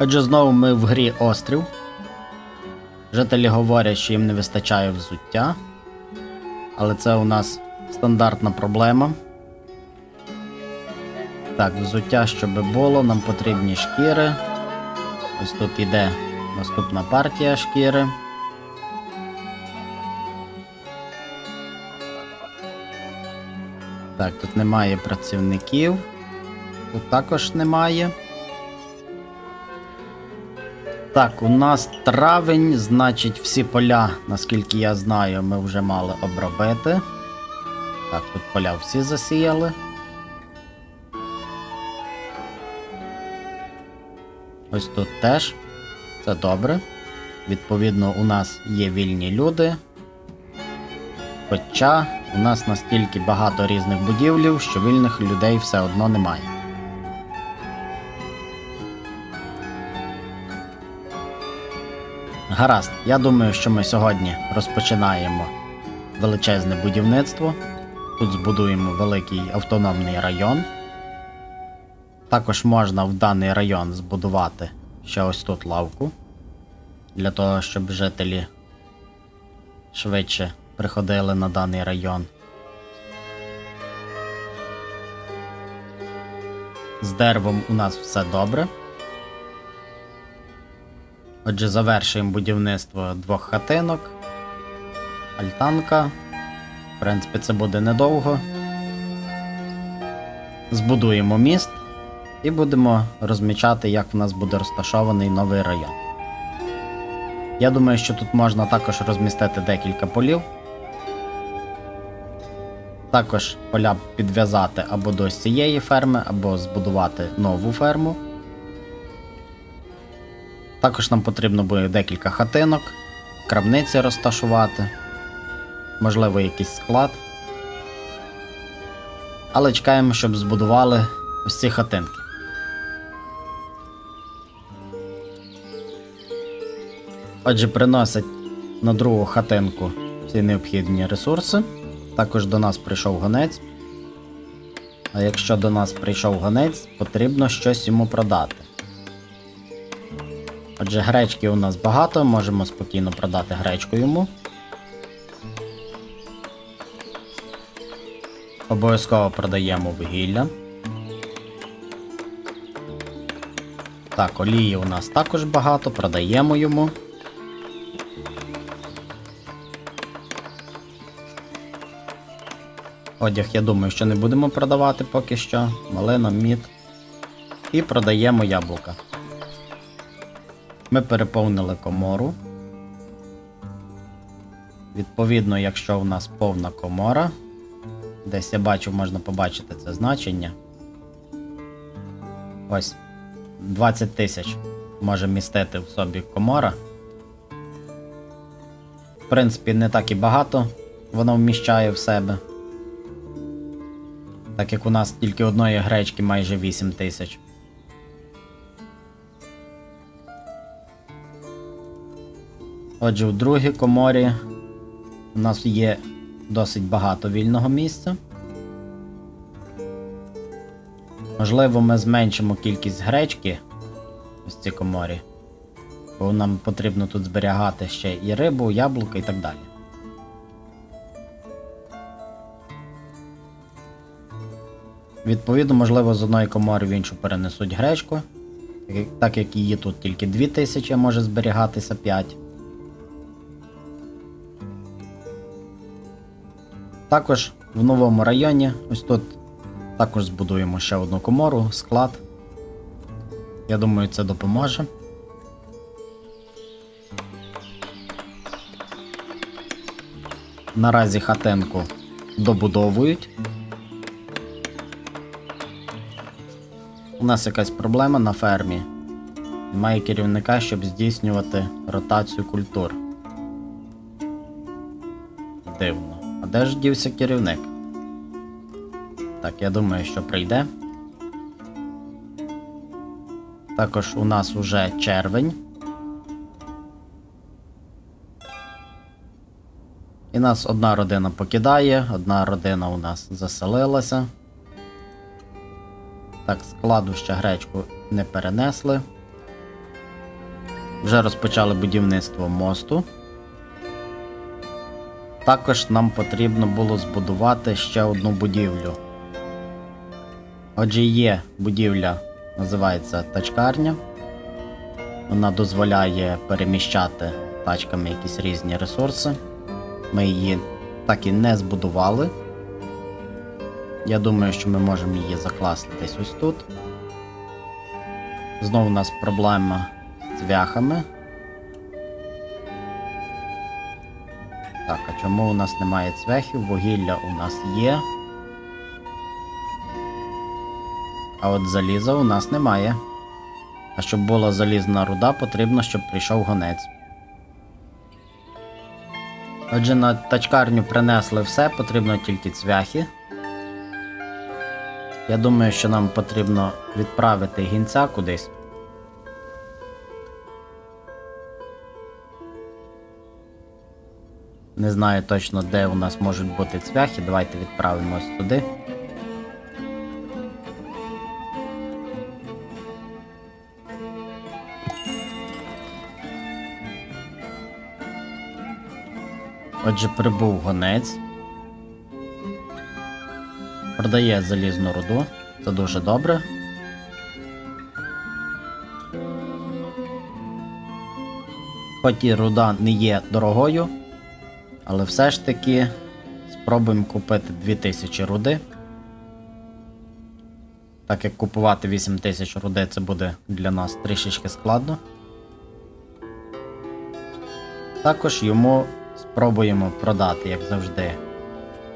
Отже, знову ми в грі острів. Жителі говорять, що їм не вистачає взуття. Але це у нас стандартна проблема. Так, взуття, щоб було, нам потрібні шкіри. Ось тут іде наступна партія шкіри. Так, тут немає працівників. Тут також немає. Так, у нас травень, значить, всі поля, наскільки я знаю, ми вже мали обробити. Так, тут поля всі засіяли. Ось тут теж. Це добре. Відповідно, у нас є вільні люди. Хоча у нас настільки багато різних будівлів, що вільних людей все одно немає. Гаразд, я думаю, що ми сьогодні розпочинаємо величезне будівництво. Тут збудуємо великий автономний район. Також можна в даний район збудувати ще ось тут лавку. Для того, щоб жителі швидше приходили на даний район. З деревом у нас все добре. Отже, завершуємо будівництво двох хатинок. Альтанка. В принципі, це буде недовго. Збудуємо міст і будемо розмічати, як в нас буде розташований новий район. Я думаю, що тут можна також розмістити декілька полів. Також поля підв'язати або до цієї ферми, або збудувати нову ферму. Також нам потрібно буде декілька хатинок, крамниці розташувати, можливо, якийсь склад. Але чекаємо, щоб збудували ось ці хатинки. Отже, приносять на другу хатинку всі необхідні ресурси. Також до нас прийшов гонець. А якщо до нас прийшов гонець, потрібно щось йому продати. Отже, гречки у нас багато, можемо спокійно продати гречку йому. Обов'язково продаємо вугілля. Так, олії у нас також багато, продаємо йому. Одяг, я думаю, що не будемо продавати поки що. Малина, мід. І продаємо яблука. Ми переповнили комору. Відповідно, якщо у нас повна комора, десь я бачу, можна побачити це значення. Ось 20 тисяч може містити в собі комора. В принципі, не так і багато воно вміщає в себе. Так як у нас тільки одної гречки майже 8 тисяч. Отже, в другій коморі у нас є досить багато вільного місця. Можливо, ми зменшимо кількість гречки ось цій коморі, бо нам потрібно тут зберігати ще і рибу, яблука і так далі. Відповідно, можливо, з одної комори в іншу перенесуть гречку, так як- її тут тільки 2000, а може зберігатися 5. Також в новому районі, ось тут також збудуємо ще одну комору, склад. Я думаю, це допоможе. Наразі хатинку добудовують. У нас якась проблема на фермі. Немає керівника, щоб здійснювати ротацію культур. Дивно. Де ж дівся керівник? Так, я думаю, що прийде. Також у нас уже червень. І нас одна родина покидає, одна родина у нас заселилася. Так, складу ще гречку не перенесли. Вже розпочали будівництво мосту. Також нам потрібно було збудувати ще одну будівлю. Отже, є будівля, називається тачкарня. Вона дозволяє переміщати тачками якісь різні ресурси. Ми її так і не збудували. Я думаю, що ми можемо її закласти десь ось тут. Знову у нас проблема з цвяхами. Так, а чому у нас немає цвяхів? Вугілля у нас є. А от заліза у нас немає. А щоб була залізна руда, потрібно, щоб прийшов гонець. Отже, на тачкарню принесли все, потрібно тільки цвяхи. Я думаю, що нам потрібно відправити гінця кудись. Не знаю точно, де у нас можуть бути цвяхи. Давайте відправимось туди. Отже, прибув гонець. Продає залізну руду. Це дуже добре. Хоч і руда не є дорогою, але все ж таки спробуємо купити 2000 руди. Так як купувати 8000 руди це буде для нас трішечки складно. Також йому спробуємо продати, як завжди,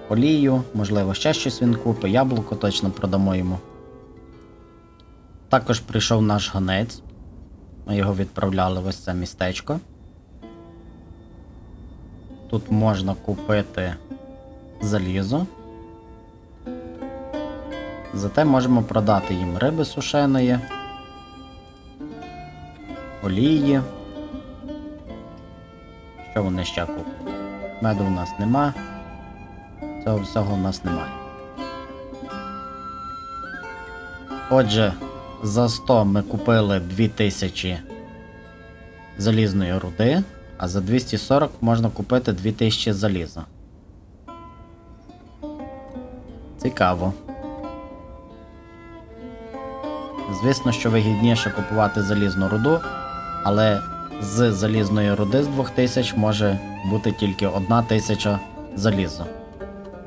олію, можливо, ще щось він купить, яблуко точно продамо йому. Також прийшов наш гонець. Ми його відправляли в ось це містечко. Тут можна купити залізо. Зате можемо продати їм риби сушеної, олії. Що вони ще куплять? Меду у нас нема. Цього всього у нас немає. Отже, за 100 ми купили 2000 залізної руди, а за 240 можна купити 2000 заліза. Цікаво. Звісно, що вигідніше купувати залізну руду, але з залізної руди з 2000 може бути тільки 1000 заліза.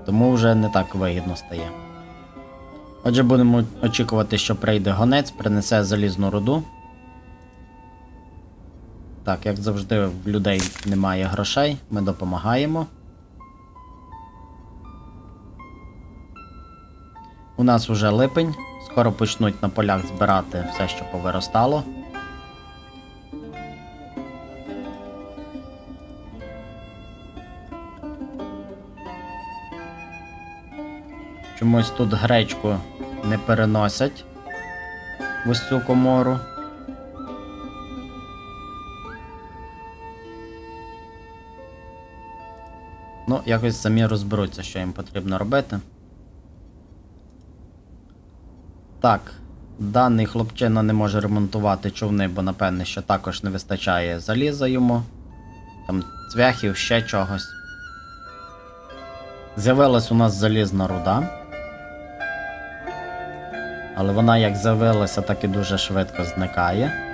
Тому вже не так вигідно стає. Отже, будемо очікувати, що прийде гонець, принесе залізну руду. Так, як завжди, в людей немає грошей, ми допомагаємо. У нас вже липень, скоро почнуть на полях збирати все, що повиростало. Чомусь тут гречку не переносять в ось цю комору. Ну, якось самі розберуться, що їм потрібно робити. Так, даний хлопчина не може ремонтувати човни, бо напевне, що також не вистачає заліза йому. Там цвяхів, ще чогось. З'явилась у нас залізна руда. Але вона як з'явилася, так і дуже швидко зникає.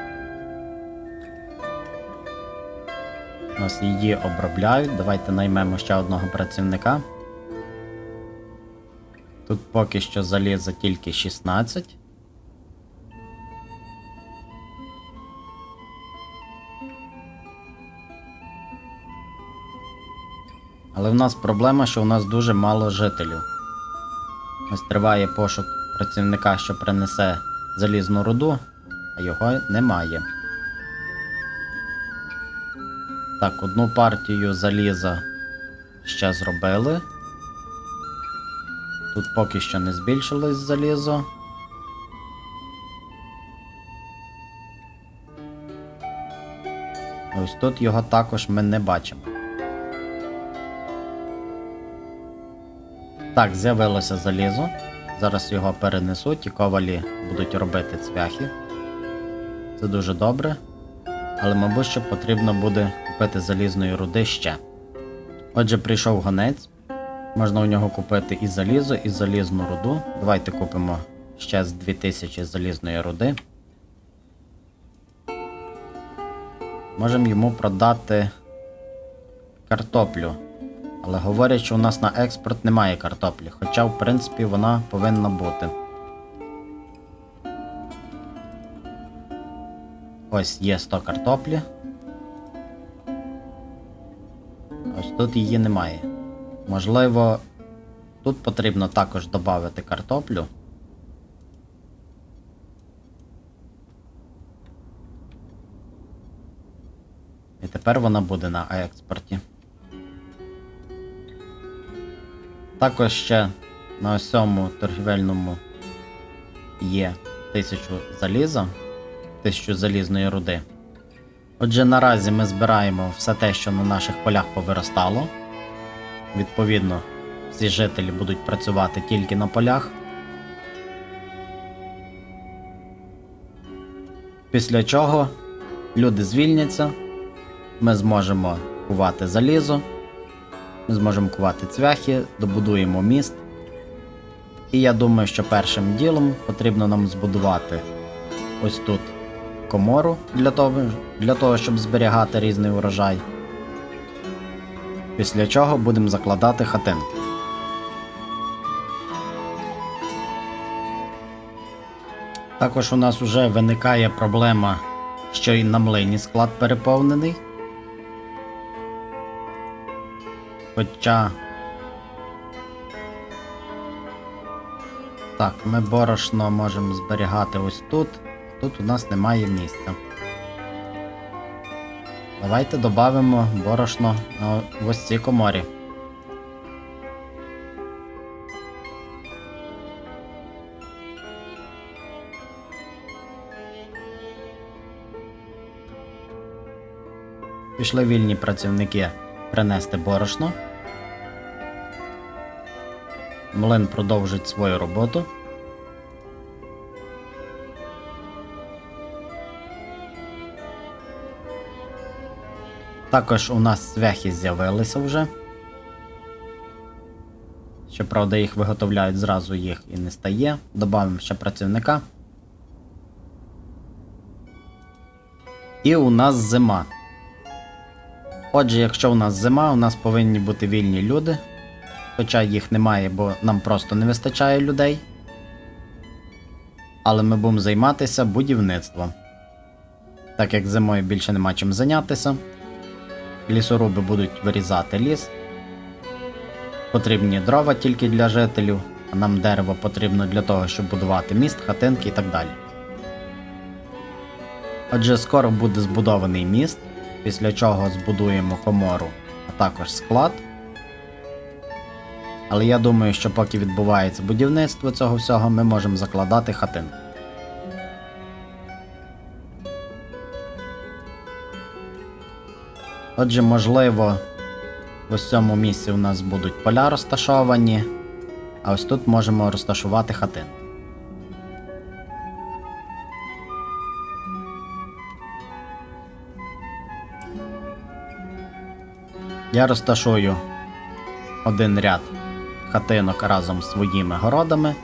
Нас її обробляють. Давайте наймемо ще одного працівника. Тут поки що заліза тільки 16. Але в нас проблема, що у нас дуже мало жителів. Ось триває пошук працівника, що принесе залізну руду, а його немає. Так, одну партію заліза ще зробили. Тут поки що не збільшилось залізо. Ось тут його також ми не бачимо. Так, з'явилося залізо. Зараз його перенесуть і ковалі будуть робити цвяхи. Це дуже добре. але мабуть, що потрібно буде купити залізної руди ще. Отже, прийшов гонець. Можна у нього купити і залізо, і залізну руду. Давайте купимо ще з 2000 залізної руди. Можемо йому продати картоплю. Але говорять, що у нас на експорт немає картоплі, хоча, в принципі, вона повинна бути. Ось є 100 картоплі. Тут її немає. Можливо, тут потрібно також додати картоплю. І тепер вона буде на експорті. Також ще на ось цьому торгівельному є 1000 заліза, 1000 залізної руди. Отже, наразі ми збираємо все те, що на наших полях повиростало. Відповідно, всі жителі будуть працювати тільки на полях. Після чого люди звільняться, ми зможемо кувати залізо, ми зможемо кувати цвяхи, добудуємо міст. І я думаю, що першим ділом потрібно нам збудувати ось тут комору для того, для того щоб зберігати різний урожай. Після чого будемо закладати хатинки. Також у нас вже виникає проблема, що і на млині склад переповнений. Хоча. Так, ми борошно можемо зберігати ось тут. Тут у нас немає місця. Давайте додамо борошно на ось цій коморі. Пішли вільні працівники принести борошно. Млин продовжить свою роботу. Також у нас цвяхи з'явилися вже. Щоправда, їх виготовляють зразу їх і не стає. Добавимо ще працівника. І у нас зима. Отже, якщо у нас зима, у нас повинні бути вільні люди. Хоча їх немає, бо нам просто не вистачає людей. Але ми будемо займатися будівництвом. Так як зимою більше нема чим зайнятися. Лісоруби будуть вирізати ліс. Потрібні дрова тільки для жителів, а нам дерево потрібно для того, щоб будувати міст, хатинки і так далі. Отже, скоро буде збудований міст, після чого збудуємо комору, а також склад. Але я думаю, що поки відбувається будівництво цього всього, ми можемо закладати хатинки. Отже, можливо, в ось цьому місці у нас будуть поля розташовані, а ось тут можемо розташувати хатин. Я розташую один ряд хатинок разом з своїми городами,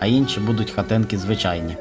а інші будуть хатинки звичайні.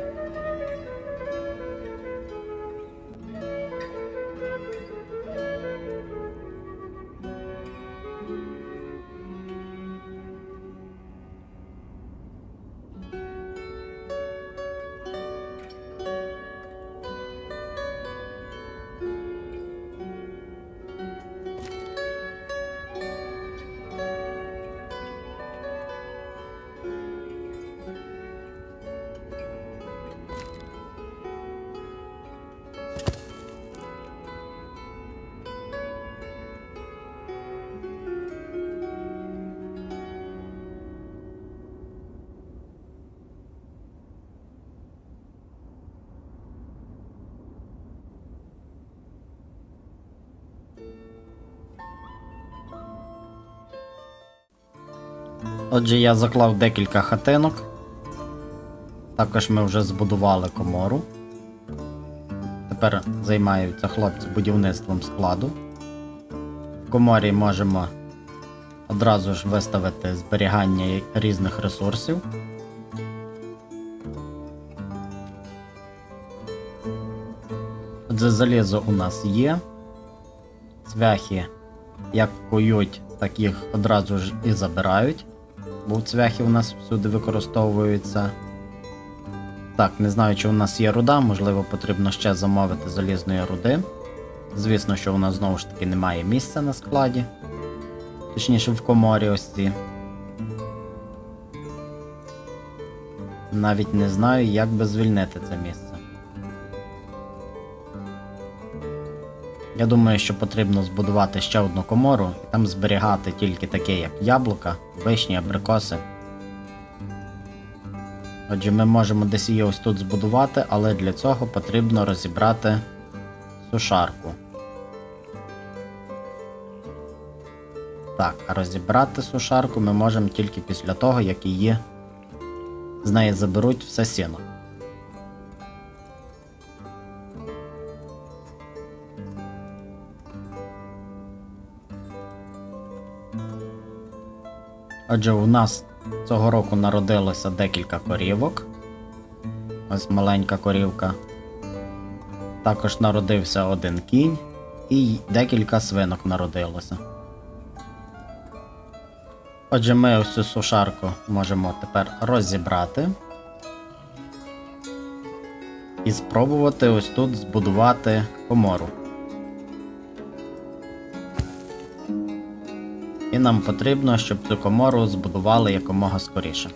Отже, я заклав декілька хатинок. Також ми вже збудували комору. тепер займаються хлопці будівництвом складу. В коморі можемо одразу ж виставити зберігання різних ресурсів. Отже, залізо у нас є. Цвяхи як кують, так їх одразу ж і забирають. Бо цвяхи у нас всюди використовуються. Так, не знаю, чи у нас є руда, можливо, потрібно ще замовити залізної руди. Звісно, що у нас знову ж таки немає місця на складі. Точніше, в коморі ось ці. Навіть не знаю, як би звільнити це місце. Я думаю, що потрібно збудувати ще одну комору і там зберігати тільки таке, як яблука, вишні, абрикоси. Отже, ми можемо десь її ось тут збудувати, але для цього потрібно розібрати сушарку. Так, а розібрати сушарку ми можемо тільки після того, як її з неї заберуть все сіно. Отже, у нас цього року народилося декілька корівок. Ось маленька корівка. Також народився один кінь і декілька свинок народилося. Отже, ми ось цю сушарку можемо тепер розібрати. І спробувати ось тут збудувати комору. І нам потрібно, щоб цю комору збудували якомога скоріше.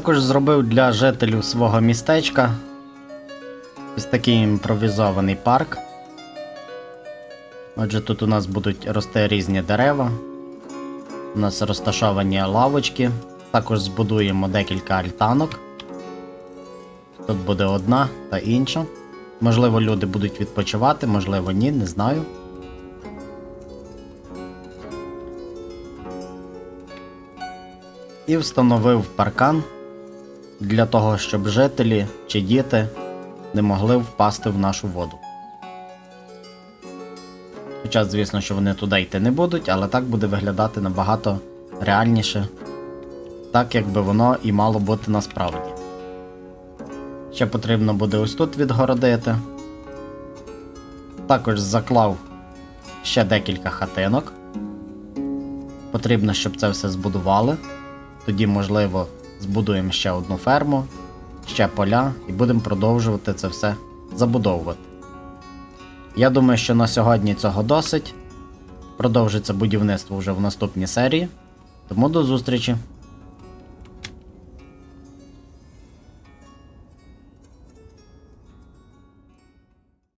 Також зробив для жителів свого містечка ось такий імпровізований парк. Отже, тут у нас будуть рости різні дерева. У нас розташовані лавочки. Також збудуємо декілька альтанок. Тут буде одна та інша. Можливо, люди будуть відпочивати, можливо, ні, не знаю. І встановив паркан для того, щоб жителі чи діти не могли впасти в нашу воду. Хоча, звісно, що вони туди йти не будуть, але так буде виглядати набагато реальніше, так якби воно і мало бути насправді. Ще потрібно буде ось тут відгородити. Також заклав ще декілька хатинок. Потрібно, щоб це все збудували. Тоді, можливо, збудуємо ще одну ферму, ще поля і будемо продовжувати це все забудовувати. Я думаю, що на сьогодні цього досить. Продовжиться будівництво вже в наступній серії. Тому до зустрічі!